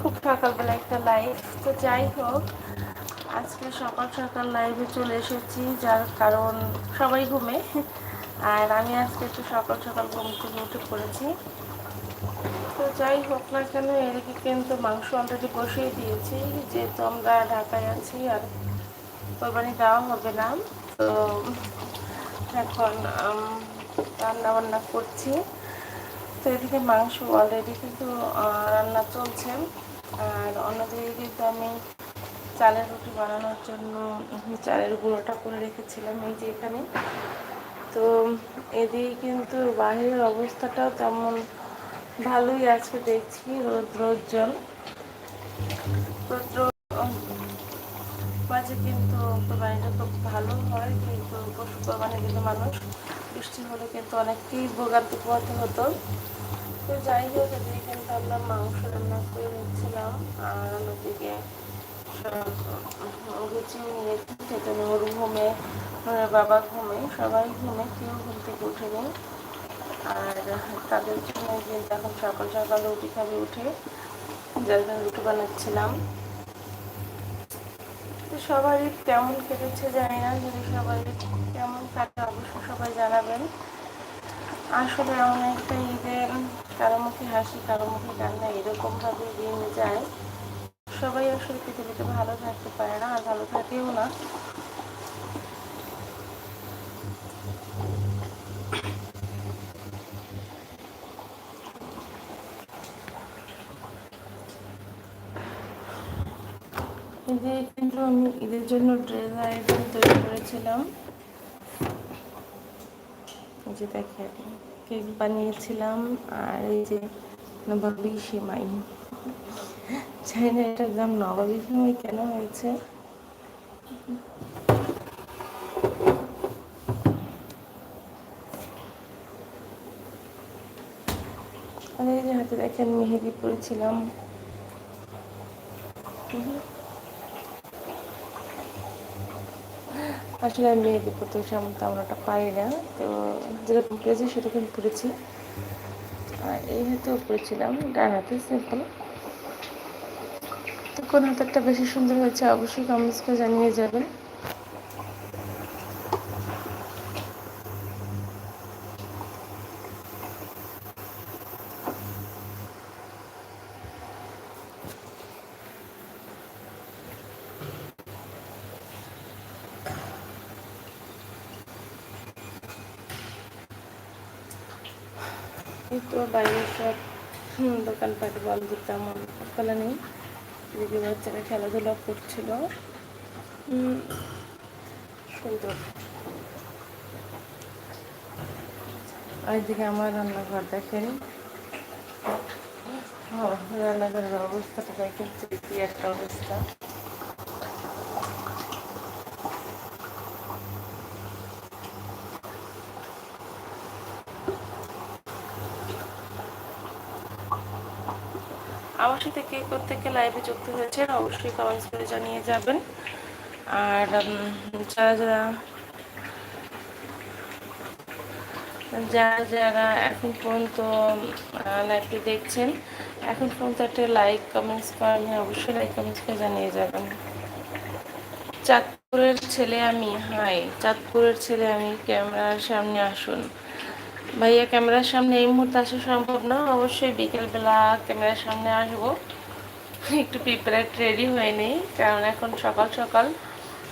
খুব সকালবেলা একটা লাইভ তো যাই হোক, আজকে সকাল সকাল লাইভে চলে এসেছি, যার কারণ সবাই ঘুমে। আর আমি আজকে একটু সকাল সকাল ঘুম থেকে উঠে পড়েছি। তো যাই হোক না কেন এদিকে কিন্তু মাংস অলরেডি বসিয়ে দিয়েছি, যেহেতু আমরা ঢাকায় আছি আর কোরবানি দেওয়া হবে না। তো এখন রান্না বান্না করছি। তো এদিকে মাংস অলরেডি কিন্তু রান্না চলছে। আর অন্যদিকে কিন্তু আমি চালের রুটি বানানোর জন্য চালের গুঁড়োটা করে রেখেছিলাম এই যে এখানে। তো এদিকে কিন্তু বাহিরের অবস্থাটাও তেমন ভালোই আছে দেখছি, রোদ রোদ, জল। মাঝে কিন্তু কোরবানিটা খুব ভালো হয়, কিন্তু পশু কোরবানি দিলে মানুষ বৃষ্টি হলে কিন্তু অনেককেই ভোগান্তি পোহাতে হতো। তো যাই হোক, এদিকে কিন্তু আমরা মাংস রান্না করে নিচ্ছিলাম। আর অন্যদিকে গুছিয়ে নিয়েছি সেজন্য ওর ঘুমে বাবা ঘুমে, সবাই ঘুমে, কেউ ঘুম থেকে উঠে নেই আর তাদের জন্য কিন্তু এখন সকাল সকাল রুটি খাবে উঠে, যার জন্য রুটি বানাচ্ছিলাম। সবাই কেমন কেটেছে জানি না, যদি সবাই কেমন কাটে অবশ্যই সবাই জানাবেন। আসলে এমন একটা ঈদে কারও মুখে হাসি কারও মুখে কান্না এরকমভাবে দিন যায়। সবাই আসলে পৃথিবীতে ভালো থাকতে পারে না আর ভালো থাকেও না। কিন্তু আমি ঈদের জন্য ড্রেস আইটেম তৈরি করেছিলাম। যে দেখেন কেক বানিয়েছিলাম আর এই যে নবাবি সেমাই। জানি না এটার দাম নবাবি সেমাই কেন হয়েছে। আর এই যে হাতে দেখেন মেহেদি পরেছিলাম। আসলে এই পড়তে সেমন তেমন একটা পারি না। তো যেরকম পেয়েছি সেরকম পড়েছি আর এই হাতেও পড়েছিলাম ডান হাতে সিম্পল তো কোন হাতেরটা বেশি সুন্দর হয়েছে অবশ্যই কমেন্টস করে জানিয়ে যাবেন। তো বাইরে সব দোকানপাট বন্ধ তেমন খোলা নেই। দিদি বাচ্চারা খেলাধুলা করছিল। সুন্দর আর আমার রান্নাঘর দেখেন। রান্নাঘরের অবস্থাটা দেখেন, কি একটা অবস্থা। আমার সাথে কে থেকে লাইভে যুক্ত হয়েছেন, অবশ্যই কমেন্টস করে জানিয়ে যাবেন। আর যারা যারা যারা যারা এখন পর্যন্ত লাইভটি দেখছেন, এখন পর্যন্ত একটা লাইক কমেন্টস করেন অবশ্যই লাইক কমেন্টস করে জানিয়ে যাবেন। চাঁদপুরের ছেলে আমি, হাই, চাঁদপুরের ছেলে আমি, ক্যামেরার সামনে আসুন। ভাইয়া, ক্যামেরার সামনে এই মুহূর্তে আসা সম্ভব না। অবশ্যই বিকেলবেলা ক্যামেরার সামনে আসব। একটু প্রিপারেট রেডি হয়ে নেই, কারণ এখন সকাল সকাল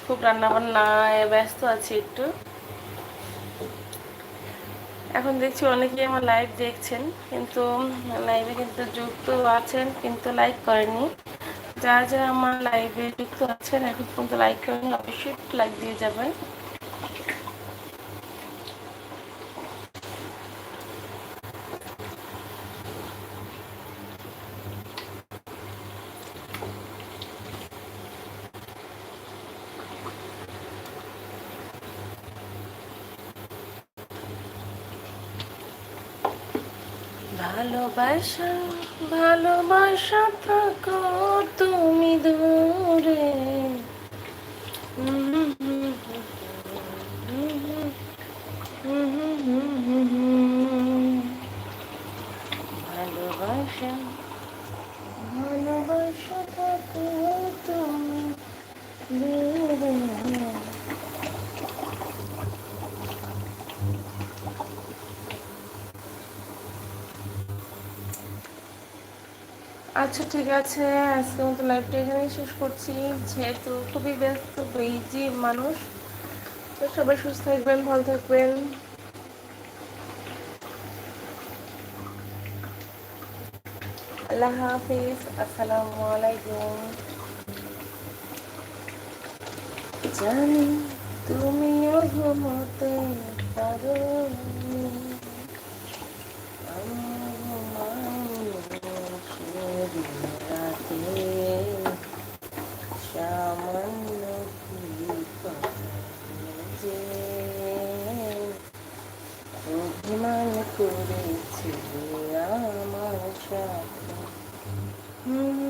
খুব রান্নাবান্না ব্যস্ত আছি একটু। এখন দেখছি অনেকেই আমার লাইভ দেখছেন, কিন্তু লাইভে কিন্তু যুক্ত আছেন, কিন্তু লাইক করেনি যারা যারা আমার লাইভে যুক্ত আছেন, এখন পর্যন্ত লাইক করেনি অবশ্যই লাইক দিয়ে যাবেন। ভালোবাসা ভালোবাসা থাকো তুমি দূরে। আচ্ছা ঠিক আছে। আজকে মতো লাইভটা এখানেই শেষ করছি। যেহেতু খুবই ব্যস্ত বিজি মানুষ, তো সবাই সুস্থ থাকবেন, ভালো থাকবেন। আল্লাহ হাফিজ। আসসালামু আলাইকুম। জানি তুমিও ঘুমোতে পারো 嗯。